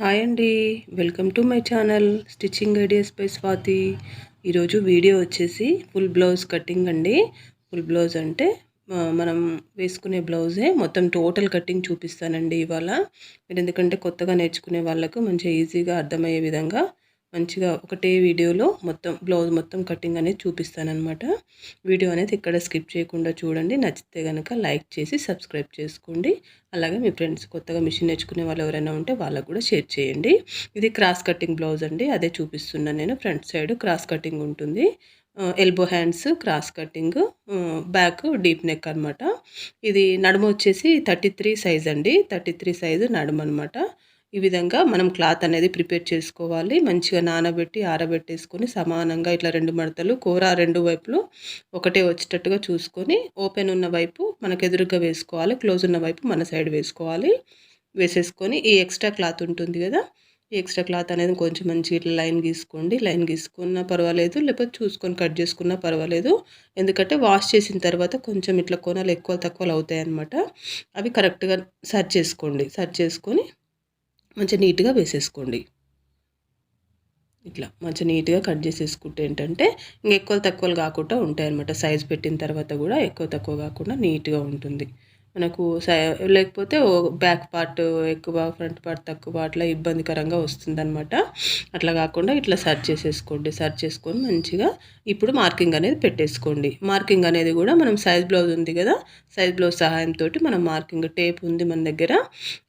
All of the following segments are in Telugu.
హాయ్ అండి. Welcome to my channel stitching ideas by Swathi. ఈరోజు వీడియో వచ్చేసి ఫుల్ బ్లౌజ్ కటింగ్ అండి. ఫుల్ బ్లౌజ్ అంటే మనం వేసుకునే బ్లౌజే. మొత్తం టోటల్ కటింగ్ చూపిస్తానండి ఇవాళ. మీరు ఎందుకంటే కొత్తగా నేర్చుకునే వాళ్ళకు మంచిగా ఈజీగా అర్థమయ్యే విధంగా మంచిగా ఒకటే వీడియోలో మొత్తం బ్లౌజ్ మొత్తం కటింగ్ అనేది చూపిస్తానమాట వీడియో అనేది ఇక్కడ స్కిప్ చేయకుండా చూడండి. నచ్చితే కనుక లైక్ చేసి సబ్స్క్రైబ్ చేసుకోండి. అలాగే మీ ఫ్రెండ్స్ కొత్తగా మిషన్ నేర్చుకునే వాళ్ళు ఎవరైనా ఉంటే వాళ్ళకు కూడా షేర్ చేయండి. ఇది క్రాస్ కటింగ్ బ్లౌజ్ అండి. అదే చూపిస్తున్నాను నేను. ఫ్రంట్ సైడ్ క్రాస్ కటింగ్ ఉంటుంది. Elbow hands cross cutting back deep neck అనమాట ఇది నడుము వచ్చేసి థర్టీ త్రీ సైజ్ అండి. థర్టీ త్రీ సైజు నడుము అనమాట ఈ విధంగా మనం క్లాత్ అనేది ప్రిపేర్ చేసుకోవాలి. మంచిగా నానబెట్టి ఆరబెట్టేసుకొని సమానంగా ఇట్లా రెండు మడతలు కూర రెండు వైపులు ఒకటే వచ్చేటట్టుగా చూసుకొని ఓపెన్ ఉన్న వైపు మనకు ఎదురుగా వేసుకోవాలి. క్లోజ్ ఉన్న వైపు మన సైడ్ వేసుకోవాలి. వేసేసుకొని ఈ ఎక్స్ట్రా క్లాత్ ఉంటుంది కదా ఈ ఎక్స్ట్రా క్లాత్ అనేది కొంచెం మంచి ఇట్లా లైన్ గీసుకోండి. లైన్ గీసుకున్నా పర్వాలేదు లేకపోతే చూసుకొని కట్ చేసుకున్నా పర్వాలేదు. ఎందుకంటే వాష్ చేసిన తర్వాత కొంచెం ఇట్లా కొనాలు ఎక్కువ తక్కువలు అవుతాయి అన్నమాట అవి కరెక్ట్గా సర్చ్ చేసుకోండి. సర్చ్ చేసుకొని మంచిగా నీట్గా వేసేసుకోండి. ఇట్లా మంచిగా నీట్గా కట్ చేసేసుకుంటే ఏంటంటే ఇంక ఎక్కువ తక్కువలు కాకుండా ఉంటాయి అనమాట సైజ్ పెట్టిన తర్వాత కూడా ఎక్కువ తక్కువ కాకుండా నీట్గా ఉంటుంది. మనకు లేకపోతే బ్యాక్ పార్ట్ ఎక్కువ ఫ్రంట్ పార్ట్ తక్కువ అట్లా ఇబ్బందికరంగా వస్తుందన్నమాట. అట్లా కాకుండా ఇట్లా సర్చ్ చేసేసుకోండి సర్చ్ చేసుకొని మంచిగా ఇప్పుడు మార్కింగ్ అనేది పెట్టేసుకోండి. మార్కింగ్ అనేది కూడా మనం సైజ్ బ్లౌజ్ ఉంది కదా సైజ్ బ్లౌజ్ సహాయంతో మనం మార్కింగ్ టేప్ ఉంది మన దగ్గర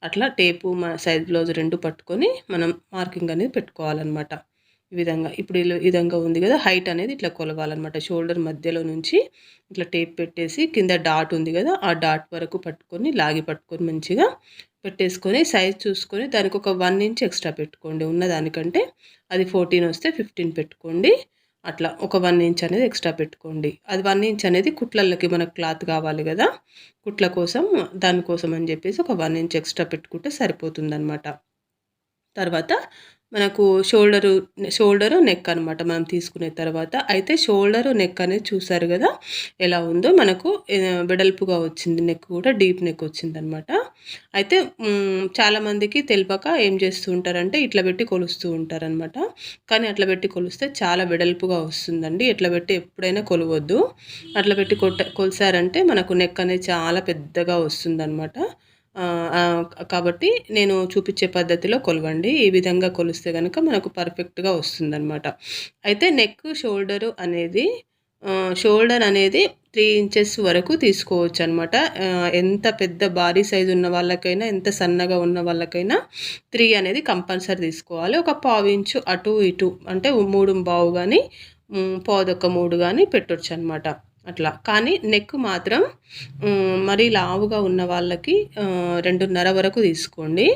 అట్లా టేపు మన సైజ్ బ్లౌజ్ రెండు పట్టుకొని మనం మార్కింగ్ అనేది పెట్టుకోవాలన్నమాట. ఈ విధంగా ఇప్పుడు ఈ విధంగా ఉంది కదా హైట్ అనేది ఇట్లా కొలవాలన్నమాట. షోల్డర్ మధ్యలో నుంచి ఇట్లా టేప్ పెట్టేసి కింద డాట్ ఉంది కదా ఆ డాట్ వరకు పట్టుకొని లాగి పట్టుకొని మంచిగా పెట్టేసుకొని సైజ్ చూసుకొని దానికి ఒక వన్ ఇంచ్ ఎక్స్ట్రా పెట్టుకోండి. ఉన్న దానికంటే అది ఫోర్టీన్ వస్తే ఫిఫ్టీన్ పెట్టుకోండి. అట్లా ఒక వన్ ఇంచ్ అనేది ఎక్స్ట్రా పెట్టుకోండి. అది వన్ ఇంచ్ అనేది కుట్లలకి మనకు క్లాత్ కావాలి కదా కుట్ల కోసం దానికోసం అని చెప్పేసి ఒక వన్ ఇంచ్ ఎక్స్ట్రా పెట్టుకుంటే సరిపోతుంది తర్వాత మనకు షోల్డరు షోల్డరు నెక్ అనమాట మనం తీసుకునే తర్వాత. అయితే షోల్డరు నెక్ అనేది చూసారు కదా? ఎలా ఉందో? మనకు వెడల్పుగా వచ్చింది నెక్ కూడా డీప్ నెక్ వచ్చింది అనమాట అయితే చాలామందికి తెలిపక ఏం చేస్తూ ఉంటారంటే ఇట్లా పెట్టి కొలుస్తూ ఉంటారనమాట కానీ అట్లా పెట్టి కొలిస్తే చాలా వెడల్పుగా వస్తుందండి. ఇట్లా పెట్టి ఎప్పుడైనా కొలవద్దు. అట్లా పెట్టి కొట్ట కొలిసారంటే మనకు నెక్ అనేది చాలా పెద్దగా వస్తుందన్నమాట. కాబట్టి నేను చూపించే పద్ధతిలో కొలవండి. ఈ విధంగా కొలిస్తే కనుక మనకు పర్ఫెక్ట్గా వస్తుందన్నమాట. అయితే నెక్ షోల్డరు అనేది షోల్డర్ అనేది త్రీ ఇంచెస్ వరకు తీసుకోవచ్చు అనమాట ఎంత పెద్ద భారీ సైజు ఉన్న వాళ్ళకైనా ఎంత సన్నగా ఉన్న వాళ్ళకైనా త్రీ అనేది కంపల్సరీ తీసుకోవాలి. ఒక పావు ఇంచు అటు ఇటు అంటే మూడు బావు కానీ పావుదొక్క మూడు కానీ పెట్టొచ్చు అనమాట అట్లా. కానీ నెక్ మాత్రం మరీ లావుగా ఉన్న వాళ్ళకి రెండున్నర వరకు తీసుకోండి.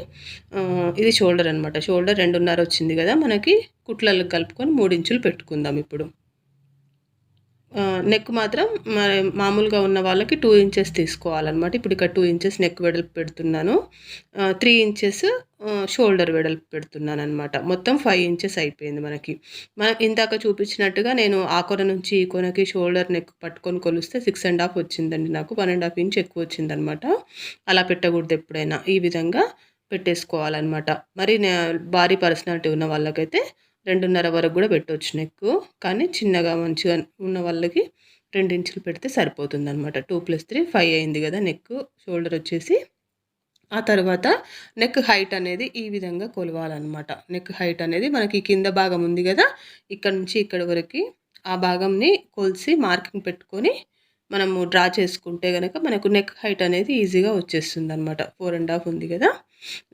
ఇది షోల్డర్ అనమాట షోల్డర్ రెండున్నర వచ్చింది కదా మనకి. కుట్లలకు కలుపుకొని మూడించులు పెట్టుకుందాం ఇప్పుడు. నెక్ మాత్రం మామూలుగా ఉన్న వాళ్ళకి టూ ఇంచెస్ తీసుకోవాలన్నమాట. ఇప్పుడు ఇక్కడ టూ ఇంచెస్ నెక్ వెడల్పు పెడుతున్నాను. త్రీ ఇంచెస్ షోల్డర్ వెడల్పు పెడుతున్నాను అనమాట మొత్తం ఫైవ్ ఇంచెస్ అయిపోయింది మనకి. మనం ఇందాక చూపించినట్టుగా నేను ఆ కొన నుంచి ఈ కొనకి షోల్డర్ నెక్ పట్టుకొని కొలిస్తే సిక్స్ అండ్ హాఫ్ వచ్చిందండి నాకు. వన్ అండ్ హాఫ్ ఇంచ్ ఎక్కువ వచ్చిందనమాట అలా పెట్టకూడదు ఎప్పుడైనా. ఈ విధంగా పెట్టేసుకోవాలన్నమాట. మరి భారీ పర్సనాలిటీ ఉన్న వాళ్ళకైతే రెండున్నర వరకు కూడా పెట్టవచ్చు నెక్ కానీ చిన్నగా మంచిగా ఉన్న వాళ్ళకి రెండు ఇంచులు పెడితే సరిపోతుంది అనమాట టూ ప్లస్ త్రీ ఫైవ్ అయింది కదా నెక్ షోల్డర్ వచ్చేసి ఆ తర్వాత నెక్ హైట్ అనేది ఈ విధంగా కొలవాలన్నమాట. నెక్ హైట్ అనేది మనకి కింద భాగం ఉంది కదా ఇక్కడ నుంచి ఇక్కడ వరకు ఆ భాగంని కొలిసి మార్కింగ్ పెట్టుకొని మనము డ్రా చేసుకుంటే కనుక మనకు నెక్ హైట్ అనేది ఈజీగా వచ్చేస్తుంది అనమాట ఫోర్ అండ్ హాఫ్ ఉంది కదా.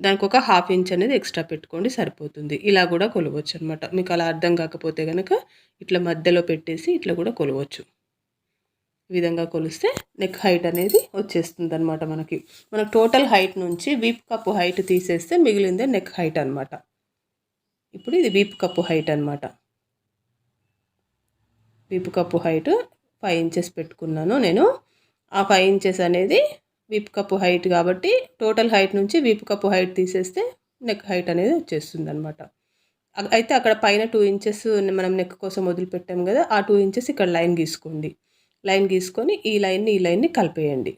దానికి ఒక హాఫ్ ఇంచ్ అనేది ఎక్స్ట్రా పెట్టుకోండి సరిపోతుంది. ఇలా కూడా కొలవచ్చు అనమాట మీకు అలా అర్థం కాకపోతే కనుక ఇట్లా మధ్యలో పెట్టేసి ఇట్లా కూడా కొలవచ్చు. ఈ విధంగా కొలిస్తే నెక్ హైట్ అనేది వచ్చేస్తుంది అనమాట మనకి. మనకు టోటల్ హైట్ నుంచి వీప్ కప్పు హైట్ తీసేస్తే మిగిలిందే నెక్ హైట్ అనమాట ఇప్పుడు ఇది వీప్ కప్పు హైట్ అనమాట వీపు కప్పు హైట్ ఫైవ్ ఇంచెస్ పెట్టుకున్నాను నేను. ఆ ఫైవ్ ఇంచెస్ అనేది వీపు కప్పు హైట్ కాబట్టి టోటల్ హైట్ నుంచి వీపు కప్పు హైట్ తీసేస్తే నెక్ హైట్ అనేది వచ్చేస్తుంది అనమాట అయితే అక్కడ పైన టూ ఇంచెస్ మనం నెక్ కోసం వదిలిపెట్టాం కదా ఆ టూ ఇంచెస్ ఇక్కడ లైన్ గీసుకోండి. లైన్ గీసుకొని ఈ లైన్ని ఈ లైన్ని కలిపేయండి.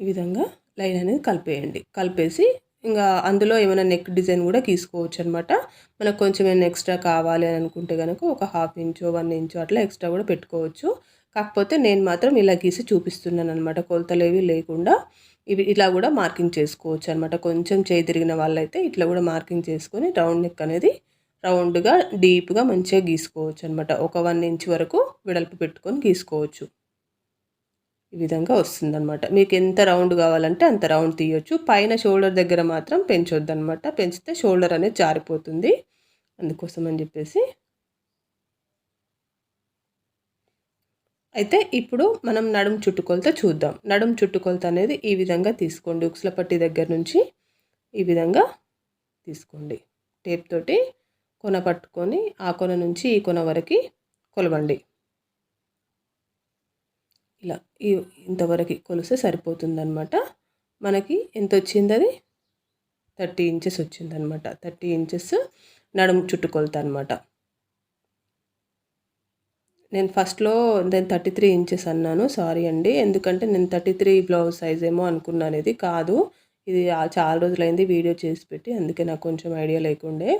ఈ విధంగా లైన్ అనేది కలిపేయండి. కలిపేసి ఇంకా అందులో ఏమైనా నెక్ డిజైన్ కూడా గీసుకోవచ్చు అనమాట మనకు కొంచెం ఏమైనా ఎక్స్ట్రా కావాలి అని అనుకుంటే కనుక ఒక హాఫ్ ఇంచు వన్ ఇంచు అట్లా ఎక్స్ట్రా కూడా పెట్టుకోవచ్చు. కాకపోతే నేను మాత్రం ఇలా గీసి చూపిస్తున్నాను అనమాట ఏవి లేకుండా ఇవి ఇలా కూడా మార్కింగ్ చేసుకోవచ్చు అనమాట కొంచెం చేయి తిరిగిన వాళ్ళైతే ఇట్లా కూడా మార్కింగ్ చేసుకొని రౌండ్ నెక్ అనేది రౌండ్గా డీప్గా మంచిగా గీసుకోవచ్చు అనమాట ఒక వన్ ఇంచ్ వరకు వెడల్పు పెట్టుకొని గీసుకోవచ్చు. ఈ విధంగా వస్తుందన్నమాట. మీకు ఎంత రౌండ్ కావాలంటే అంత రౌండ్ తీయొచ్చు. పైన షోల్డర్ దగ్గర మాత్రం పెంచొద్దు అనమాట పెంచితే షోల్డర్ అనేది జారిపోతుంది. అందుకోసం అని చెప్పేసి. అయితే ఇప్పుడు మనం నడుం చుట్టుకొలత చూద్దాం. నడుం చుట్టుకొలత అనేది ఈ విధంగా తీసుకోండి. ఉక్సుల పట్టి దగ్గర నుంచి ఈ విధంగా తీసుకోండి. టేప్ తోటి కొన పట్టుకొని ఆ కొన నుంచి ఈ కొన వరకు కొలవండి. ఇలా ఈ ఇంతవరకు కొలిస్తే సరిపోతుందనమాట మనకి ఎంత వచ్చింది అది థర్టీ ఇంచెస్ వచ్చిందనమాట థర్టీ ఇంచెస్ నడుము చుట్టుకొలత అనమాట నేను ఫస్ట్లో నేను థర్టీ త్రీ ఇంచెస్ అన్నాను. సారీ అండి. ఎందుకంటే నేను థర్టీ త్రీ బ్లౌజ్ సైజ్ ఏమో అనుకున్నాను ఇది కాదు. ఇది చాలా రోజులైంది వీడియో చేసి పెట్టి అందుకే నాకు కొంచెం ఐడియా లేకుండే.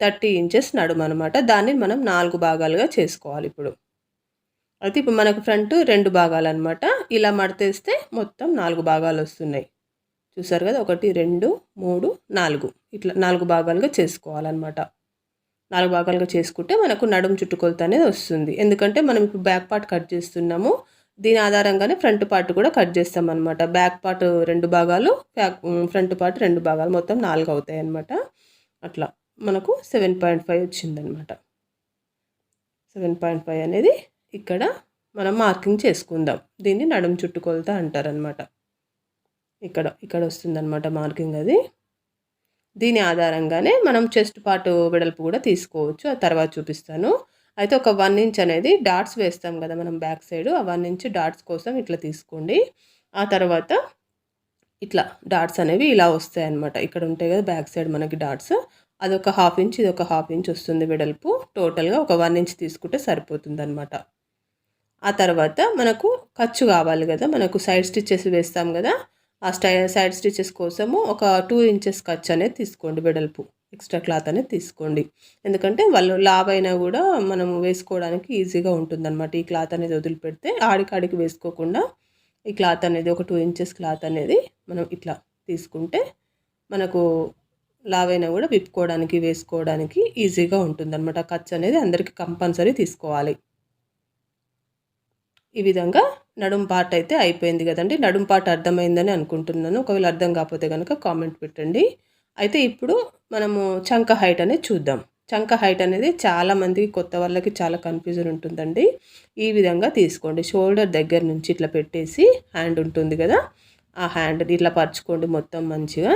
థర్టీ ఇంచెస్ నడుము అనమాట దాన్ని మనం నాలుగు భాగాలుగా చేసుకోవాలి ఇప్పుడు. అయితే ఇప్పుడు మనకు ఫ్రంట్ రెండు భాగాలు అనమాట ఇలా మడతేస్తే మొత్తం నాలుగు భాగాలు వస్తున్నాయి. చూసారు కదా? ఒకటి రెండు మూడు నాలుగు. ఇట్లా నాలుగు భాగాలుగా చేసుకోవాలన్నమాట. నాలుగు భాగాలుగా చేసుకుంటే మనకు నడుం చుట్టుకొలత అనేది వస్తుంది. ఎందుకంటే మనం ఇప్పుడు బ్యాక్ పార్ట్ కట్ చేస్తున్నాము. దీని ఆధారంగానే ఫ్రంట్ పార్ట్ కూడా కట్ చేస్తాం అనమాట బ్యాక్ పార్ట్ రెండు భాగాలు బ్యాక్ ఫ్రంట్ పార్ట్ రెండు భాగాలు మొత్తం నాలుగు అవుతాయి అనమాట అట్లా మనకు సెవెన్ పాయింట్ ఫైవ్ వచ్చిందనమాట సెవెన్ పాయింట్ ఫైవ్ అనేది ఇక్కడ మనం మార్కింగ్ చేసుకుందాం. దీన్ని నడుం చుట్టుకొలత అంటారనమాట ఇక్కడ ఇక్కడ వస్తుందన్నమాట మార్కింగ్ అది. దీని ఆధారంగానే మనం చెస్ట్ పార్ట్ వెడల్పు కూడా తీసుకోవచ్చు. ఆ తర్వాత చూపిస్తాను. అయితే ఒక వన్ ఇంచ్ అనేది డాట్స్ వేస్తాం కదా మనం బ్యాక్ సైడ్. ఆ వన్ ఇంచ్ డాట్స్ కోసం ఇట్లా తీసుకోండి. ఆ తర్వాత ఇట్లా డాట్స్ అనేవి ఇలా వస్తాయి అనమాట ఇక్కడ ఉంటాయి కదా బ్యాక్ సైడ్ మనకి డాట్స్. అదొక హాఫ్ ఇంచ్ ఇది ఒక హాఫ్ ఇంచ్ వస్తుంది వెడల్పు. టోటల్గా ఒక వన్ ఇంచ్ తీసుకుంటే సరిపోతుంది అనమాట ఆ తర్వాత మనకు ఖర్చు కావాలి కదా. మనకు సైడ్ స్టిచ్చెస్ వేస్తాం కదా. ఆ స్టై సైడ్ స్టిచ్చెస్ కోసము ఒక టూ ఇంచెస్ ఖర్చు అనేది తీసుకోండి. వెడల్పు ఎక్స్ట్రా క్లాత్ అనేది తీసుకోండి. ఎందుకంటే వాళ్ళు లావ్ అయినా కూడా మనం వేసుకోవడానికి ఈజీగా ఉంటుందన్నమాట. ఈ క్లాత్ అనేది వదిలిపెడితే ఆడికాడికి వేసుకోకుండా ఈ క్లాత్ అనేది ఒక టూ ఇంచెస్ క్లాత్ అనేది మనం ఇట్లా తీసుకుంటే మనకు లావ్ అయినా కూడా విప్పుకోవడానికి వేసుకోవడానికి ఈజీగా ఉంటుందన్నమాట. ఖర్చు అనేది అందరికీ కంపల్సరీ తీసుకోవాలి. ఈ విధంగా నడుం పార్ట్ అయితే అయిపోయింది కదండి. నడుం పార్ట్ అర్థమైందని అనుకుంటున్నాను. ఒకవేళ అర్థం కాకపోతే కనుక కామెంట్ పెట్టండి. అయితే ఇప్పుడు మనము చంక హైట్ అనేది చూద్దాం. చంక హైట్ అనేది చాలామందికి కొత్త వాళ్ళకి చాలా కన్ఫ్యూజన్ ఉంటుందండి. ఈ విధంగా తీసుకోండి. షోల్డర్ దగ్గర నుంచి ఇట్లా పెట్టేసి హ్యాండ్ ఉంటుంది కదా ఆ హ్యాండ్ ఇట్లా పరుచుకోండి మొత్తం మంచిగా.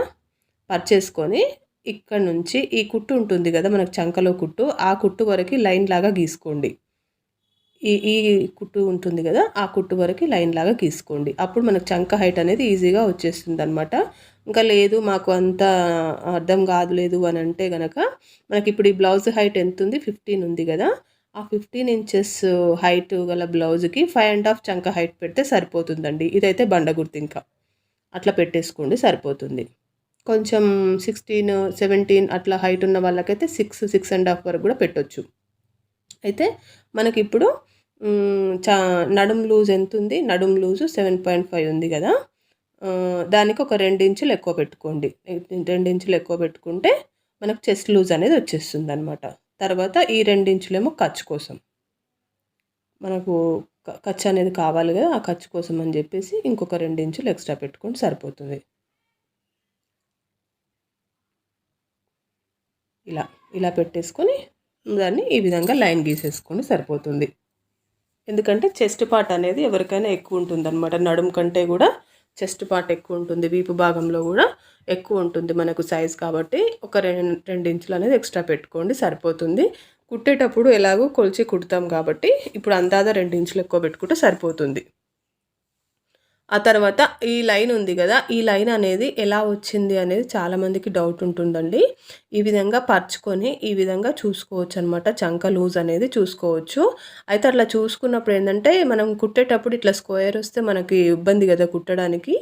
పర్చేసుకొని ఇక్కడ నుంచి ఈ కుట్టు ఉంటుంది కదా మనకు చంకలో కుట్టు ఆ కుట్టు వరకు లైన్ లాగా గీసుకోండి. ఈ ఈ కుట్టు ఉంటుంది కదా ఆ కుట్టు వరకు లైన్ లాగా గీసుకోండి. అప్పుడు మనకు చంక హైట్ అనేది ఈజీగా వచ్చేస్తుంది అనమాట ఇంకా లేదు మాకు అంత అర్థం కాదు లేదు అని అంటే కనుక మనకి ఇప్పుడు ఈ బ్లౌజ్ హైట్ ఎంత ఉంది ఫిఫ్టీన్ ఉంది కదా. ఆ ఫిఫ్టీన్ ఇంచెస్ హైట్ గల బ్లౌజ్కి ఫైవ్ అండ్ హాఫ్ చంక హైట్ పెడితే సరిపోతుందండి. ఇదైతే బండగుర్తు ఇంకా. అట్లా పెట్టేసుకోండి సరిపోతుంది. కొంచెం సిక్స్టీన్ సెవెంటీన్ అట్లా హైట్ ఉన్న వాళ్ళకైతే సిక్స్ సిక్స్ అండ్ హాఫ్ వరకు కూడా పెట్టొచ్చు. అయితే మనకి ఇప్పుడు చా నడుం లూజ్ ఎంత ఉంది నడుం లూజు సెవెన్ పాయింట్ ఫైవ్ ఉంది కదా. దానికి ఒక ఇంచులు ఎక్కువ పెట్టుకోండి. ఇంచులు ఎక్కువ పెట్టుకుంటే మనకు చెస్ట్ లూజ్ అనేది వచ్చేస్తుంది అనమాట తర్వాత ఈ ఇంచులేమో ఖర్చు కోసం. మనకు ఖర్చు అనేది కావాలి కదా ఆ ఖర్చు కోసం అని చెప్పేసి ఇంకొక ఇంచులు ఎక్స్ట్రా పెట్టుకుంటే సరిపోతుంది. ఇలా ఇలా పెట్టేసుకొని దాన్ని ఈ విధంగా లైన్ గీసేసుకొని సరిపోతుంది. ఎందుకంటే చెస్ట్ పార్ట్ అనేది ఎవరికైనా ఎక్కువ ఉంటుంది అనమాట నడుము కంటే కూడా చెస్ట్ పార్ట్ ఎక్కువ ఉంటుంది. వీపు భాగంలో కూడా ఎక్కువ ఉంటుంది మనకు సైజ్ కాబట్టి ఒక రెండు రెండు ఇంచులు అనేది ఎక్స్ట్రా పెట్టుకోండి సరిపోతుంది. కుట్టేటప్పుడు ఎలాగో కొలిచి కుడతాం కాబట్టి ఇప్పుడు అందాదా రెండు ఇంచులు ఎక్కువ పెట్టుకుంటే సరిపోతుంది. ఆ తర్వాత ఈ లైన్ ఉంది కదా ఈ లైన్ అనేది ఎలా వచ్చింది అనేది చాలామందికి డౌట్ ఉంటుందండి. ఈ విధంగా పరుచుకొని ఈ విధంగా చూసుకోవచ్చు అనమాట చంక లూజ్ అనేది చూసుకోవచ్చు. అయితే అట్లా చూసుకున్నప్పుడు ఏంటంటే మనం కుట్టేటప్పుడు ఇట్లా స్క్వేర్ వస్తే మనకి ఇబ్బంది కదా కుట్టడానికి.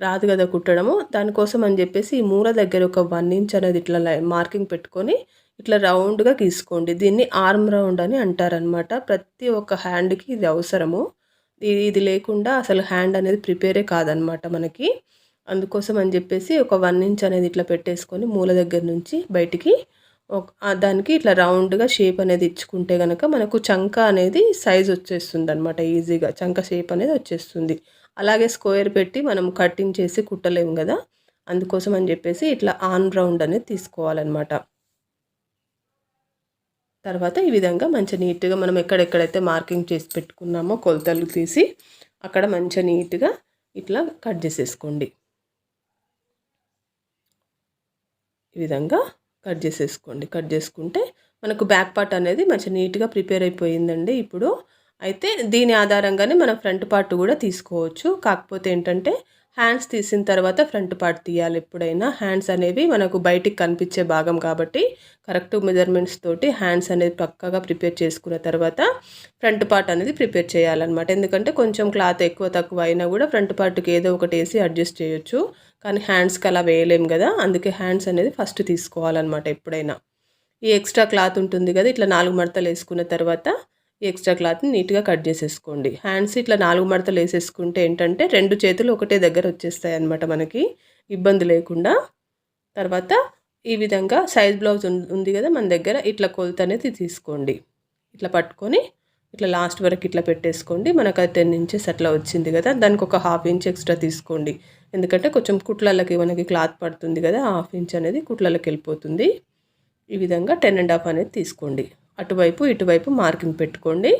రాదు కదా కుట్టడము. దానికోసం అని చెప్పేసి ఈ మూల దగ్గర ఒక వన్ ఇంచ్ అనేది ఇట్లా మార్కింగ్ పెట్టుకొని ఇట్లా రౌండ్గా గీసుకోండి. దీన్ని ఆర్మ్ రౌండ్ అని అంటారనమాట ప్రతి ఒక్క హ్యాండ్కి ఇది అవసరము. ఇది లేకుండా అసలు హ్యాండ్ అనేది ప్రిపేరే కాదనమాట మనకి. అందుకోసం అని చెప్పేసి ఒక వన్ ఇంచ్ అనేది ఇట్లా పెట్టేసుకొని మూల దగ్గర నుంచి బయటికి దానికి ఇట్లా రౌండ్గా షేప్ అనేది ఇచ్చుకుంటే కనుక మనకు చంక అనేది సైజ్ వచ్చేస్తుంది అనమాట ఈజీగా. చంక షేప్ అనేది వచ్చేస్తుంది. అలాగే స్క్వేర్ పెట్టి మనం కటింగ్ చేసి కుట్టలేము కదా? అందుకోసం అని చెప్పేసి ఇట్లా ఆన్ రౌండ్ అనేది తీసుకోవాలన్నమాట తర్వాత ఈ విధంగా మంచి నీట్గా మనం ఎక్కడెక్కడైతే మార్కింగ్ చేసి పెట్టుకున్నామో కొలతలు తీసి అక్కడ మంచిగా నీట్గా ఇట్లా కట్ చేసేసుకోండి. ఈ విధంగా కట్ చేసేసుకోండి. కట్ చేసుకుంటే మనకు బ్యాక్ పార్ట్ అనేది మంచి నీట్గా ప్రిపేర్ అయిపోయిందండి ఇప్పుడు. అయితే దీని ఆధారంగానే మనం ఫ్రంట్ పార్ట్ కూడా తీసుకోవచ్చు. కాకపోతే ఏంటంటే హ్యాండ్స్ తీసిన తర్వాత ఫ్రంట్ పార్ట్ తీయాలి ఎప్పుడైనా. హ్యాండ్స్ అనేవి మనకు బయటికి కనిపించే భాగం కాబట్టి కరెక్ట్ మెజర్మెంట్స్ తోటి హ్యాండ్స్ అనేది పక్కగా ప్రిపేర్ చేసుకున్న తర్వాత ఫ్రంట్ పార్ట్ అనేది ప్రిపేర్ చేయాలన్నమాట. ఎందుకంటే కొంచెం క్లాత్ ఎక్కువ తక్కువ అయినా కూడా ఫ్రంట్ పార్ట్కి ఏదో ఒకటి వేసి అడ్జస్ట్ చేయొచ్చు. కానీ హ్యాండ్స్కి అలా వేయలేము కదా. అందుకే హ్యాండ్స్ అనేది ఫస్ట్ తీసుకోవాలన్నమాట ఎప్పుడైనా. ఈ ఎక్స్ట్రా క్లాత్ ఉంటుంది కదా ఇట్లా నాలుగు మడతలు వేసుకున్న తర్వాత ఈ ఎక్స్ట్రా క్లాత్ని నీట్గా కట్ చేసేసుకోండి. హ్యాండ్స్ ఇట్లా నాలుగు మడతలు వేసేసుకుంటే ఏంటంటే రెండు చేతులు ఒకటే దగ్గర వచ్చేస్తాయి అనమాట మనకి. ఇబ్బంది లేకుండా. తర్వాత ఈ విధంగా సైజ్ బ్లౌజ్ ఉంది కదా మన దగ్గర ఇట్లా కొలత అనేది తీసుకోండి. ఇట్లా పట్టుకొని ఇట్లా లాస్ట్ వరకు ఇట్లా పెట్టేసుకోండి. మనకు అది టెన్ ఇంచెస్ అట్లా వచ్చింది కదా దానికి ఒక హాఫ్ ఇంచ్ ఎక్స్ట్రా తీసుకోండి. ఎందుకంటే కొంచెం కుట్లలకి మనకి క్లాత్ పడుతుంది కదా హాఫ్ ఇంచ్ అనేది కుట్లలకి వెళ్ళిపోతుంది. ఈ విధంగా టెన్ అండ్ హాఫ్ అనేది తీసుకోండి. అటువైపు ఇటువైపు మార్కింగ్ పెట్టుకోండి.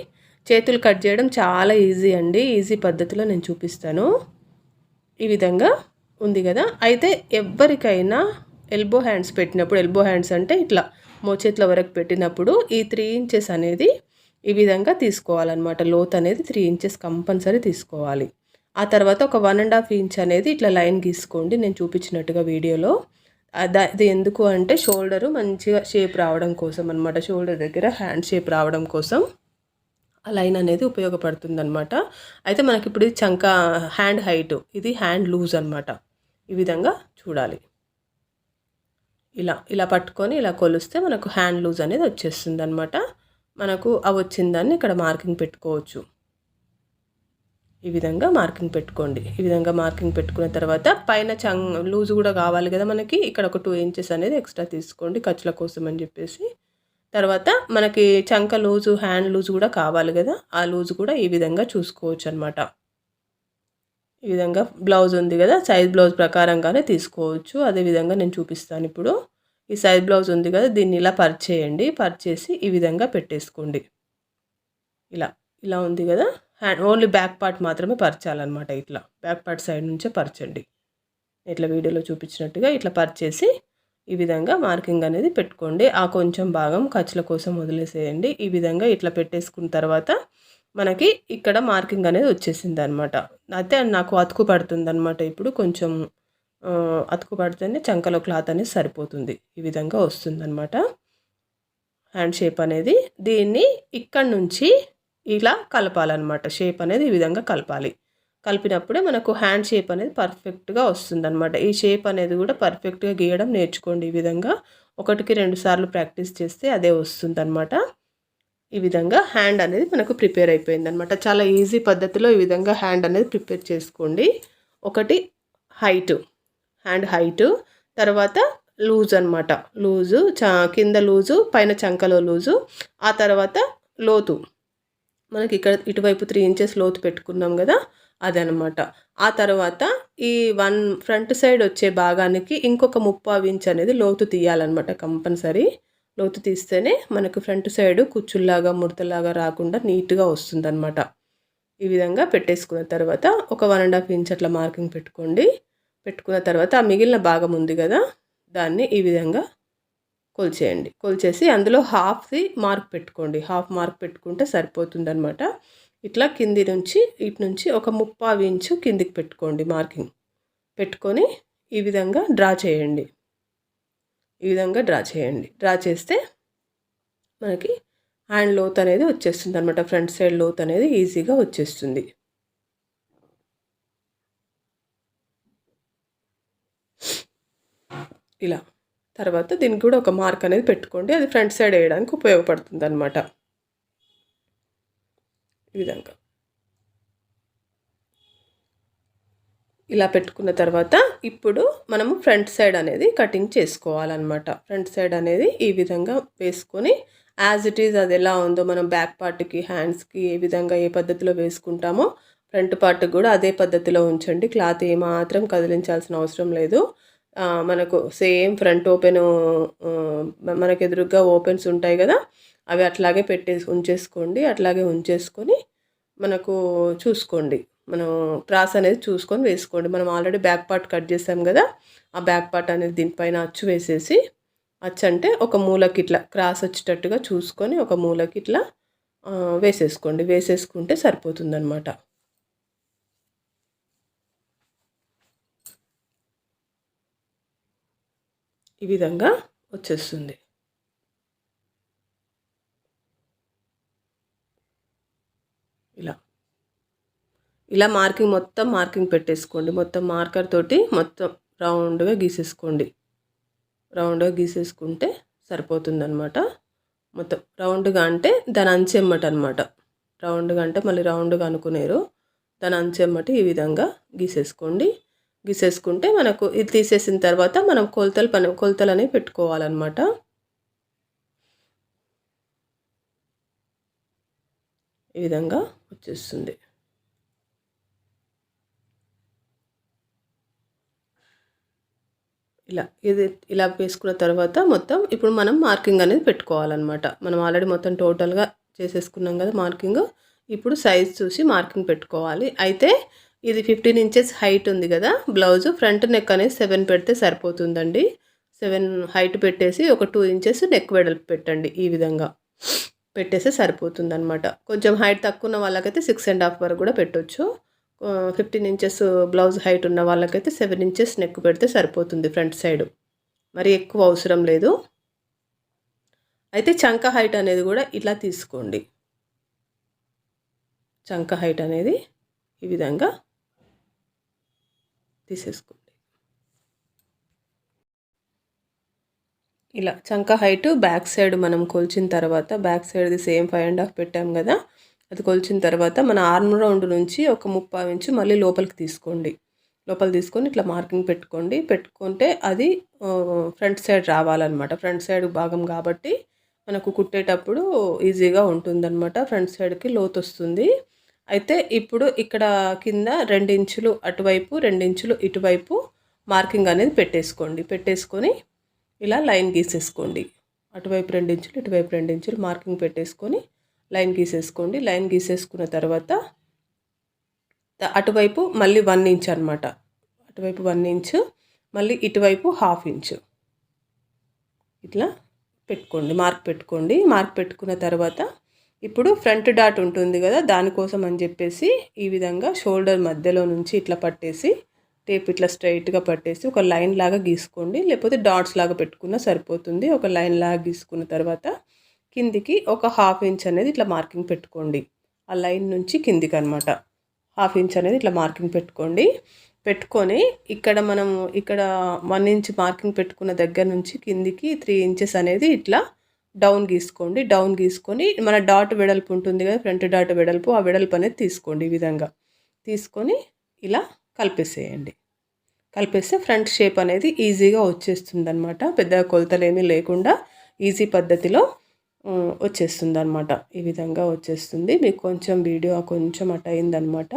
చేతులు కట్ చేయడం చాలా ఈజీ అండి. ఈజీ పద్ధతిలో నేను చూపిస్తాను. ఈ విధంగా ఉంది కదా? అయితే ఎవరికైనా ఎల్బో హ్యాండ్స్ పెట్టినప్పుడు ఎల్బో హ్యాండ్స్ అంటే ఇట్లా మోచేతుల వరకు పెట్టినప్పుడు ఈ త్రీ ఇంచెస్ అనేది ఈ విధంగా తీసుకోవాలన్నమాట. లోత్ అనేది త్రీ ఇంచెస్ కంపల్సరీ తీసుకోవాలి. ఆ తర్వాత ఒక వన్ అండ్ హాఫ్ ఇంచ్ అనేది ఇట్లా లైన్ గీసుకోండి. నేను చూపించినట్టుగా వీడియోలో. అది ఎందుకు అంటే షోల్డరు మంచిగా షేప్ రావడం కోసం అనమాట షోల్డర్ దగ్గర హ్యాండ్ షేప్ రావడం కోసం ఆ లైన్ అనేది ఉపయోగపడుతుంది అనమాట అయితే మనకి ఇప్పుడు ఇది చంక హ్యాండ్ హైట్ ఇది హ్యాండ్ లూజ్ అనమాట ఈ విధంగా చూడాలి. ఇలా ఇలా పట్టుకొని ఇలా కొలిస్తే మనకు హ్యాండ్ లూజ్ అనేది వచ్చేస్తుంది అనమాట మనకు అవి వచ్చిందాన్ని ఇక్కడ మార్కింగ్ పెట్టుకోవచ్చు. ఈ విధంగా మార్కింగ్ పెట్టుకోండి. ఈ విధంగా మార్కింగ్ పెట్టుకున్న తర్వాత పైన చంగ్ లూజ్ కూడా కావాలి కదా మనకి. ఇక్కడ ఒక టూ ఇంచెస్ అనేది ఎక్స్ట్రా తీసుకోండి ఖర్చుల కోసం అని చెప్పేసి. తర్వాత మనకి చంక లూజు హ్యాండ్ లూజ్ కూడా కావాలి కదా. ఆ లూజ్ కూడా ఈ విధంగా చూసుకోవచ్చు అనమాట ఈ విధంగా బ్లౌజ్ ఉంది కదా సైజ్ బ్లౌజ్ ప్రకారంగానే తీసుకోవచ్చు. అదే విధంగా నేను చూపిస్తాను ఇప్పుడు. ఈ సైజ్ బ్లౌజ్ ఉంది కదా దీన్ని ఇలా పరిచేయండి. పరిచేసి ఈ విధంగా పెట్టేసుకోండి. ఇలా ఇలా ఉంది కదా. హ్యాండ్ ఓన్లీ బ్యాక్ పార్ట్ మాత్రమే పరచాలన్నమాట ఇట్లా. బ్యాక్ పార్ట్ సైడ్ నుంచే పరచండి. ఇట్లా వీడియోలో చూపించినట్టుగా ఇట్లా పరిచేసి ఈ విధంగా మార్కింగ్ అనేది పెట్టుకోండి. ఆ కొంచెం భాగం ఖర్చుల కోసం వదిలేసేయండి. ఈ విధంగా ఇట్లా పెట్టేసుకున్న తర్వాత మనకి ఇక్కడ మార్కింగ్ అనేది వచ్చేసింది అనమాట అయితే నాకు అతుకు పడుతుంది అనమాట ఇప్పుడు. కొంచెం అతుకు పడితేనే చంకలో క్లాత్ అనేది సరిపోతుంది. ఈ విధంగా వస్తుంది అనమాట హ్యాండ్ షేప్ అనేది. దీన్ని ఇక్కడ నుంచి ఇలా కలపాలన్నమాట. షేప్ అనేది ఈ విధంగా కలపాలి. కలిపినప్పుడే మనకు హ్యాండ్ షేప్ అనేది పర్ఫెక్ట్గా వస్తుందన్నమాట. ఈ షేప్ అనేది కూడా పర్ఫెక్ట్గా గీయడం నేర్చుకోండి. ఈ విధంగా ఒకటికి రెండు సార్లు ప్రాక్టీస్ చేస్తే అదే వస్తుందన్నమాట. ఈ విధంగా హ్యాండ్ అనేది మనకు ప్రిపేర్ అయిపోయిందనమాట చాలా ఈజీ పద్ధతిలో ఈ విధంగా హ్యాండ్ అనేది ప్రిపేర్ చేసుకోండి. ఒకటి హైటు హ్యాండ్ హైటు తర్వాత లూజ్ అనమాట లూజు చ కింద లూజు పైన చంకలో లూజు ఆ తర్వాత లోతు. మనకి ఇక్కడ ఇటువైపు త్రీ ఇంచెస్ లోతు పెట్టుకున్నాం కదా అదనమాట ఆ తర్వాత ఈ వన్ ఫ్రంట్ సైడ్ వచ్చే భాగానికి ఇంకొక ముప్పావు ఇంచ్ అనేది లోతు తీయాలన్నమాట కంపల్సరీ. లోతు తీస్తేనే మనకు ఫ్రంట్ సైడ్ కుచ్చుల్లాగా ముడతలాగా రాకుండా నీట్గా వస్తుందన్నమాట. ఈ విధంగా పెట్టేసుకున్న తర్వాత ఒక వన్ అండ్ హాఫ్ ఇంచ్ అట్లా మార్కింగ్ పెట్టుకోండి. పెట్టుకున్న తర్వాత ఆ మిగిలిన భాగం ఉంది కదా దాన్ని ఈ విధంగా కొలిచేయండి. కొలిచేసి అందులో హాఫ్ది మార్క్ పెట్టుకోండి. హాఫ్ మార్క్ పెట్టుకుంటే సరిపోతుంది అనమాట ఇట్లా కింది నుంచి ఇటు నుంచి ఒక ముప్పావి ఇంచు కిందికి పెట్టుకోండి మార్కింగ్. పెట్టుకొని ఈ విధంగా డ్రా చేయండి. ఈ విధంగా డ్రా చేయండి. డ్రా చేస్తే మనకి హ్యాండ్ లోత్ అనేది వచ్చేస్తుంది అనమాట ఫ్రంట్ సైడ్ లోత్ అనేది ఈజీగా వచ్చేస్తుంది. ఇలా. తర్వాత దీనికి కూడా ఒక మార్క్ అనేది పెట్టుకోండి. అది ఫ్రంట్ సైడ్ వేయడానికి ఉపయోగపడుతుంది అనమాట ఈ విధంగా. ఇలా పెట్టుకున్న తర్వాత ఇప్పుడు మనము ఫ్రంట్ సైడ్ అనేది కటింగ్ చేసుకోవాలన్నమాట. ఫ్రంట్ సైడ్ అనేది ఈ విధంగా వేసుకొని యాజ్ ఇట్ ఈజ్ అది ఎలా ఉందో మనం బ్యాక్ పార్ట్కి హ్యాండ్స్కి ఏ విధంగా ఏ పద్ధతిలో వేసుకుంటామో ఫ్రంట్ పార్ట్కి కూడా అదే పద్ధతిలో ఉంచండి. క్లాత్ ఏమాత్రం కదిలించాల్సిన అవసరం లేదు. మనకు సేమ్ ఫ్రంట్ ఓపెన్ మనకు ఎదురుగా ఓపెన్స్ ఉంటాయి కదా అవి అట్లాగే పెట్టేసి ఉంచేసుకోండి. అట్లాగే ఉంచేసుకొని మనకు చూసుకోండి. మనం క్రాస్ అనేది చూసుకొని వేసుకోండి. మనం ఆల్రెడీ బ్యాక్ పార్ట్ కట్ చేసాం కదా ఆ బ్యాక్ పార్ట్ అనేది దీనిపైన అచ్చు వేసేసి అచ్చు అంటే ఒక మూలకి ఇట్లా క్రాస్ వచ్చేటట్టుగా చూసుకొని ఒక మూలకి ఇట్లా వేసేసుకోండి. వేసేసుకుంటే సరిపోతుందనమాట ఈ విధంగా వచ్చేస్తుంది. ఇలా. ఇలా మార్కింగ్ మొత్తం మార్కింగ్ పెట్టేసుకోండి. మొత్తం మార్కర్ తోటి మొత్తం రౌండ్గా గీసేసుకోండి. రౌండ్గా గీసేసుకుంటే సరిపోతుందనమాట మొత్తం రౌండ్గా అంటే దాని అంచెమ్మట అనమాట రౌండ్గా అంటే మళ్ళీ రౌండ్గా అనుకునేరు. దాని అంచెమ్మటి ఈ విధంగా గీసేసుకోండి. గీసేసుకుంటే మనకు ఇది తీసేసిన తర్వాత మనం కొలతలు పని కొలతలు అనేవి పెట్టుకోవాలన్నమాట. ఈ విధంగా వచ్చేస్తుంది. ఇలా ఇది ఇలా వేసుకున్న తర్వాత మొత్తం ఇప్పుడు మనం మార్కింగ్ అనేది పెట్టుకోవాలన్నమాట. మనం ఆల్రెడీ మొత్తం టోటల్గా చేసేసుకున్నాం కదా మార్కింగ్. ఇప్పుడు సైజ్ చూసి మార్కింగ్ పెట్టుకోవాలి. అయితే ఇది ఫిఫ్టీన్ ఇంచెస్ హైట్ ఉంది కదా. బ్లౌజ్ ఫ్రంట్ నెక్ అనేది సెవెన్ పెడితే సరిపోతుందండి. సెవెన్ హైట్ పెట్టేసి ఒక టూ ఇంచెస్ నెక్ వెడల్పు పెట్టండి ఈ విధంగా. పెట్టేస్తే సరిపోతుంది అనమాట కొంచెం హైట్ తక్కువ ఉన్న వాళ్ళకైతే సిక్స్ అండ్ హాఫ్ వరకు కూడా పెట్టవచ్చు ఫిఫ్టీన్ ఇంచెస్ బ్లౌజ్ హైట్ ఉన్న వాళ్ళకైతే సెవెన్ ఇంచెస్ నెక్ పెడితే సరిపోతుంది ఫ్రంట్ సైడ్ మరి ఎక్కువ అవసరం లేదు. అయితే చంక హైట్ అనేది కూడా ఇట్లా తీసుకోండి. చంక హైట్ అనేది ఈ విధంగా తీసేసుకోండి. ఇలా చంక హైట్ బ్యాక్ సైడ్ మనం కొలిచిన తర్వాత బ్యాక్ సైడ్ది సేమ్ ఫైవ్ అండ్ హాఫ్ పెట్టాం కదా అది కొలిచిన తర్వాత మన ఆర్మ్ రౌండ్ నుంచి ఒక ముప్పై ఇంచు మళ్ళీ లోపలికి తీసుకోండి. లోపల తీసుకొని ఇట్లా మార్కింగ్ పెట్టుకోండి. పెట్టుకుంటే అది ఫ్రంట్ సైడ్ రావాలన్నమాట. ఫ్రంట్ సైడ్ భాగం కాబట్టి మనకు కుట్టేటప్పుడు ఈజీగా ఉంటుందన్నమాట. ఫ్రంట్ సైడ్కి లోతు వస్తుంది అయితే ఇప్పుడు ఇక్కడ కింద రెండించులు అటువైపు రెండించులు ఇటువైపు మార్కింగ్ అనేది పెట్టేసుకోండి. పెట్టేసుకొని ఇలా లైన్ గీసేసుకోండి. అటువైపు రెండించులు ఇటువైపు రెండించులు మార్కింగ్ పెట్టేసుకొని లైన్ గీసేసుకోండి. లైన్ గీసేసుకున్న తర్వాత అటువైపు మళ్ళీ వన్ ఇంచ్ అనమాట అటువైపు వన్ ఇంచు మళ్ళీ ఇటువైపు హాఫ్ ఇంచు. ఇట్లా పెట్టుకోండి. మార్క్ పెట్టుకోండి. మార్క్ పెట్టుకున్న తర్వాత ఇప్పుడు ఫ్రంట్ డాట్ ఉంటుంది కదా దానికోసం అని చెప్పేసి ఈ విధంగా షోల్డర్ మధ్యలో నుంచి ఇట్లా పట్టేసి టేప్ ఇట్లా స్ట్రైట్గా పట్టేసి ఒక లైన్ లాగా గీసుకోండి. లేకపోతే డాట్స్ లాగా పెట్టుకున్నా సరిపోతుంది. ఒక లైన్ లాగా గీసుకున్న తర్వాత కిందికి ఒక హాఫ్ ఇంచ్ అనేది ఇట్లా మార్కింగ్ పెట్టుకోండి. ఆ లైన్ నుంచి కిందికి అనమాట హాఫ్ ఇంచ్ అనేది ఇట్లా మార్కింగ్ పెట్టుకోండి. పెట్టుకొని ఇక్కడ మనం ఇక్కడ వన్ ఇంచ్ మార్కింగ్ పెట్టుకున్న దగ్గర నుంచి కిందికి త్రీ ఇంచెస్ అనేది ఇట్లా డౌన్ గీసుకోండి డౌన్ గీసుకొని మన డాట్ వెడల్పు ఉంటుంది కదా ఫ్రంట్ డాట్ వెడల్పు ఆ వెడల్పు అనేది తీసుకోండి ఈ విధంగా. తీసుకొని ఇలా కలిపేసేయండి. కలిపేస్తే ఫ్రంట్ షేప్ అనేది ఈజీగా వచ్చేస్తుంది అనమాట పెద్ద కొలతలేమీ లేకుండా ఈజీ పద్ధతిలో వచ్చేస్తుంది అనమాట ఈ విధంగా వచ్చేస్తుంది. మీకు కొంచెం వీడియో కొంచెం అటు అయిందనమాట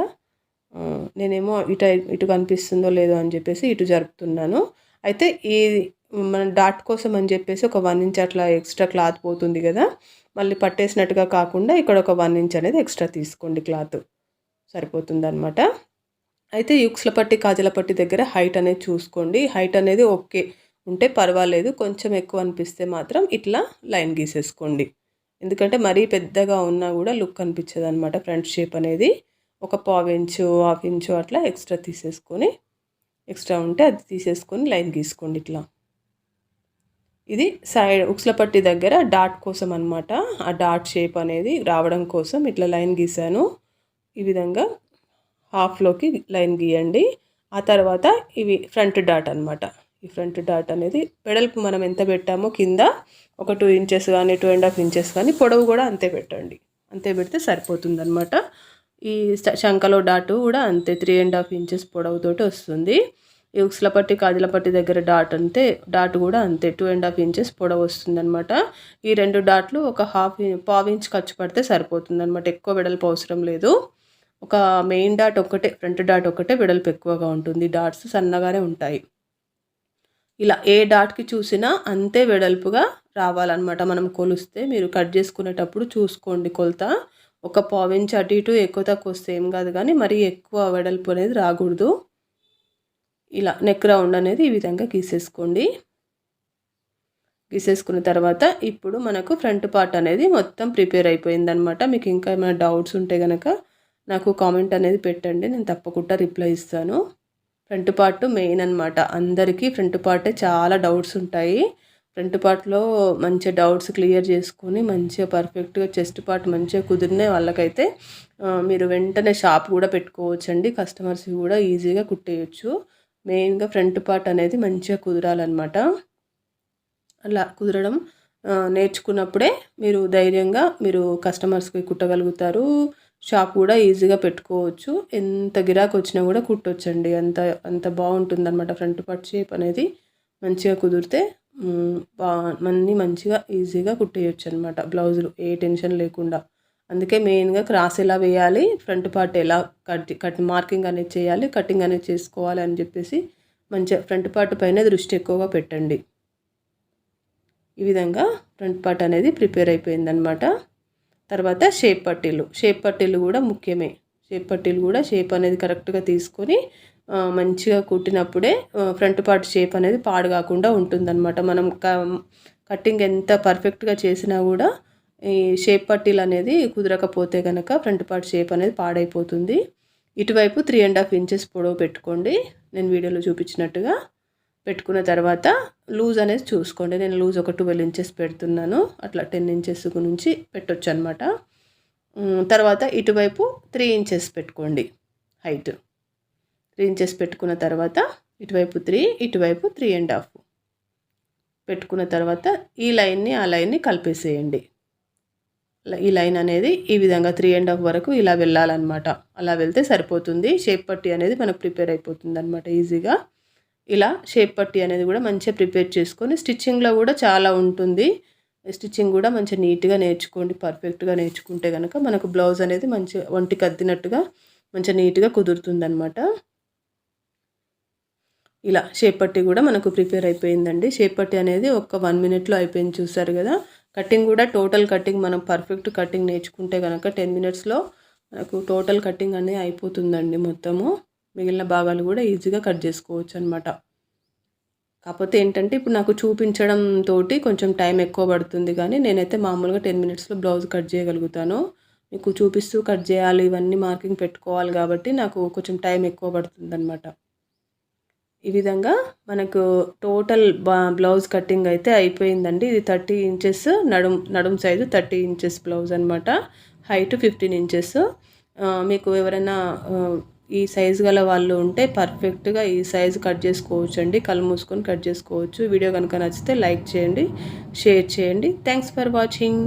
నేనేమో ఇటు ఇటు కనిపిస్తుందో లేదో అని చెప్పేసి ఇటు జరుపుతున్నాను. అయితే ఈ మన డాట్ కోసం అని చెప్పేసి ఒక వన్ ఇంచ్ అట్లా ఎక్స్ట్రా క్లాత్ పోతుంది కదా. మళ్ళీ పట్టేసినట్టుగా కాకుండా ఇక్కడ ఒక వన్ ఇంచ్ అనేది ఎక్స్ట్రా తీసుకోండి క్లాత్. సరిపోతుంది అనమాట అయితే యుక్స్ల పట్టి కాజల పట్టి దగ్గర హైట్ అనేది చూసుకోండి. హైట్ అనేది ఓకే ఉంటే పర్వాలేదు. కొంచెం ఎక్కువ అనిపిస్తే మాత్రం ఇట్లా లైన్ గీసేసుకోండి. ఎందుకంటే మరీ పెద్దగా ఉన్నా కూడా లుక్ అనిపించదు అనమాట ఫ్రంట్ షేప్ అనేది. ఒక పావు ఇంచు హాఫ్ ఇంచు అట్లా ఎక్స్ట్రా తీసేసుకొని ఎక్స్ట్రా ఉంటే అది తీసేసుకొని లైన్ గీసుకోండి ఇట్లా. ఇది సైడ్ ఉక్స్లపట్టి దగ్గర డాట్ కోసం అనమాట ఆ డాట్ షేప్ అనేది రావడం కోసం ఇట్లా లైన్ గీసాను. ఈ విధంగా హాఫ్లోకి లైన్ గీయండి. ఆ తర్వాత ఇవి ఫ్రంట్ డాట్ అనమాట ఈ ఫ్రంట్ డాట్ అనేది వెడల్పు మనం ఎంత పెట్టామో కింద ఒక టూ ఇంచెస్ కానీ టూ అండ్ హాఫ్ ఇంచెస్ కానీ పొడవు కూడా అంతే పెట్టండి. అంతే పెడితే సరిపోతుంది అనమాట ఈ శంఖలో డాటు కూడా అంతే త్రీ అండ్ హాఫ్ ఇంచెస్ పొడవుతోటి వస్తుంది. ఈ ఉక్స్లపట్టి కాజలపట్టి దగ్గర డాట్ అంతే. డాట్ కూడా అంతే. టూ అండ్ హాఫ్ ఇంచెస్ పొడవు వస్తుంది అనమాట ఈ రెండు డాట్లు ఒక హాఫ్ పావు ఇంచ్ ఖర్చు పడితే సరిపోతుంది అనమాట ఎక్కువ వెడల్పు అవసరం లేదు. ఒక మెయిన్ డాట్ ఒకటే ఫ్రంట్ డాట్ ఒకటే వెడల్పు ఎక్కువగా ఉంటుంది. డాట్స్ సన్నగానే ఉంటాయి. ఇలా ఏ డాట్కి చూసినా అంతే వెడల్పుగా రావాలన్నమాట. మనం కొలిస్తే మీరు కట్ చేసుకునేటప్పుడు చూసుకోండి కొలత. ఒక పావించి అటు ఇటు ఎక్కువ తక్కువ వస్తే ఏం కాదు కానీ మరీ ఎక్కువ వెడల్పు అనేది రాకూడదు. ఇలా నెక్ రౌండ్ అనేది ఈ విధంగా గీసేసుకోండి. గీసేసుకున్న తర్వాత ఇప్పుడు మనకు ఫ్రంట్ పార్ట్ అనేది మొత్తం ప్రిపేర్ అయిపోయిందనమాట మీకు ఇంకా ఏమైనా డౌట్స్ ఉంటే కనుక నాకు కామెంట్ అనేది పెట్టండి. నేను తప్పకుండా రిప్లై ఇస్తాను. ఫ్రంట్ పార్ట్ మెయిన్ అనమాట అందరికీ ఫ్రంట్ పార్టే చాలా డౌట్స్ ఉంటాయి. ఫ్రంట్ పార్ట్లో మంచి డౌట్స్ క్లియర్ చేసుకొని మంచిగా పర్ఫెక్ట్గా చెస్ట్ పార్ట్ మంచిగా కుదిరిన వాళ్ళకైతే మీరు వెంటనే షాప్ కూడా పెట్టుకోవచ్చండి. కస్టమర్స్ కూడా ఈజీగా కుట్టేయచ్చు. మెయిన్గా ఫ్రంట్ పార్ట్ అనేది మంచిగా కుదరాలన్నమాట. అలా కుదరడం నేర్చుకున్నప్పుడే మీరు ధైర్యంగా మీరు కస్టమర్స్కి కుట్టగలుగుతారు. షాప్ కూడా ఈజీగా పెట్టుకోవచ్చు. ఎంత గిరాకు వచ్చినా కూడా కుట్టొచ్చండి. అంత అంత బాగుంటుంది అనమాట ఫ్రంట్ పార్ట్ షేప్ అనేది. మంచిగా కుదిరితే బా అన్నీ మంచిగా ఈజీగా కుట్టేయచ్చు అనమాట బ్లౌజులు ఏ టెన్షన్ లేకుండా. అందుకే మెయిన్గా క్రాస్ ఎలా వేయాలి ఫ్రంట్ పార్ట్ ఎలా కట్ కట్ మార్కింగ్ అనేది చేయాలి కటింగ్ అనేది చేసుకోవాలి అని చెప్పేసి మంచిగా ఫ్రంట్ పార్ట్ పైన దృష్టి ఎక్కువగా పెట్టండి. ఈ విధంగా ఫ్రంట్ పార్ట్ అనేది ప్రిపేర్ అయిపోయిందనమాట తర్వాత షేప్ పట్టీలు షేప్ పట్టీలు కూడా ముఖ్యమే. షేప్ పట్టీలు కూడా షేప్ అనేది కరెక్ట్గా తీసుకొని మంచిగా కుట్టినప్పుడే ఫ్రంట్ పార్ట్ షేప్ అనేది పాడు కాకుండా ఉంటుందన్నమాట. మనం కటింగ్ ఎంత పర్ఫెక్ట్గా చేసినా కూడా ఈ షేప్ పట్టీలు అనేది కుదరకపోతే కనుక ఫ్రంట్ పార్ట్ షేప్ అనేది పాడైపోతుంది. ఇటువైపు త్రీ అండ్ హాఫ్ ఇంచెస్ పొడవు పెట్టుకోండి. నేను వీడియోలో చూపించినట్టుగా పెట్టుకున్న తర్వాత లూజ్ అనేది చూసుకోండి. నేను లూజ్ ఒక ట్వెల్వ్ ఇంచెస్ పెడుతున్నాను. అట్లా టెన్ ఇంచెస్ నుంచి పెట్టొచ్చు అనమాట తర్వాత ఇటువైపు త్రీ ఇంచెస్ పెట్టుకోండి. హైట్ త్రీ ఇంచెస్ పెట్టుకున్న తర్వాత ఇటువైపు త్రీ ఇటువైపు త్రీ అండ్ హాఫ్ పెట్టుకున్న తర్వాత ఈ లైన్ని ఆ లైన్ని కలిపేసేయండి. ఈ లైన్ అనేది ఈ విధంగా త్రీ అండ్ హాఫ్ వరకు ఇలా వెళ్ళాలన్నమాట. అలా వెళ్తే సరిపోతుంది. షేప్ పట్టి అనేది మనకు ప్రిపేర్ అయిపోతుంది అనమాట ఈజీగా. ఇలా షేప్ పట్టి అనేది కూడా మంచిగా ప్రిపేర్ చేసుకొని స్టిచ్చింగ్లో కూడా చాలా ఉంటుంది. స్టిచ్చింగ్ కూడా మంచి నీట్గా నేర్చుకోండి పర్ఫెక్ట్గా నేర్చుకుంటే కనుక మనకు బ్లౌజ్ అనేది మంచిగా ఒంటికి అద్దినట్టుగా మంచిగా నీట్గా కుదురుతుంది అనమాట ఇలా షేప్ పట్టి కూడా మనకు ప్రిపేర్ అయిపోయిందండి. షేప్ పట్టి అనేది ఒక వన్ మినిట్లో అయిపోయింది చూసారు కదా. కటింగ్ కూడా టోటల్ కటింగ్ మనం పర్ఫెక్ట్ కటింగ్ నేర్చుకుంటే కనుక టెన్ మినిట్స్లో మనకు టోటల్ కటింగ్ అనేది అయిపోతుందండి మొత్తము. మిగిలిన భాగాలు కూడా ఈజీగా కట్ చేసుకోవచ్చు అనమాట కాకపోతే ఏంటంటే ఇప్పుడు నాకు చూపించడం తోటి కొంచెం టైం ఎక్కువ పడుతుంది కానీ నేనైతే మామూలుగా టెన్ మినిట్స్లో బ్లౌజ్ కట్ చేయగలుగుతాను. మీకు చూపిస్తూ కట్ చేయాలి ఇవన్నీ మార్కింగ్ పెట్టుకోవాలి కాబట్టి నాకు కొంచెం టైం ఎక్కువ పడుతుంది అనమాట ఈ విధంగా మనకు టోటల్ బ్లౌజ్ కటింగ్ అయితే అయిపోయిందండి. ఇది థర్టీ ఇంచెస్ నడుం నడుం సైజు థర్టీ ఇంచెస్ బ్లౌజ్ అనమాట హైట్ ఫిఫ్టీన్ ఇంచెస్. మీకు ఎవరైనా ఈ సైజు గల వాళ్ళు ఉంటే పర్ఫెక్ట్గా ఈ సైజు కట్ చేసుకోవచ్చు అండి కళ్ళు మూసుకొని కట్ చేసుకోవచ్చు. వీడియో కనుక నచ్చితే లైక్ చేయండి షేర్ చేయండి. Thanks for watching.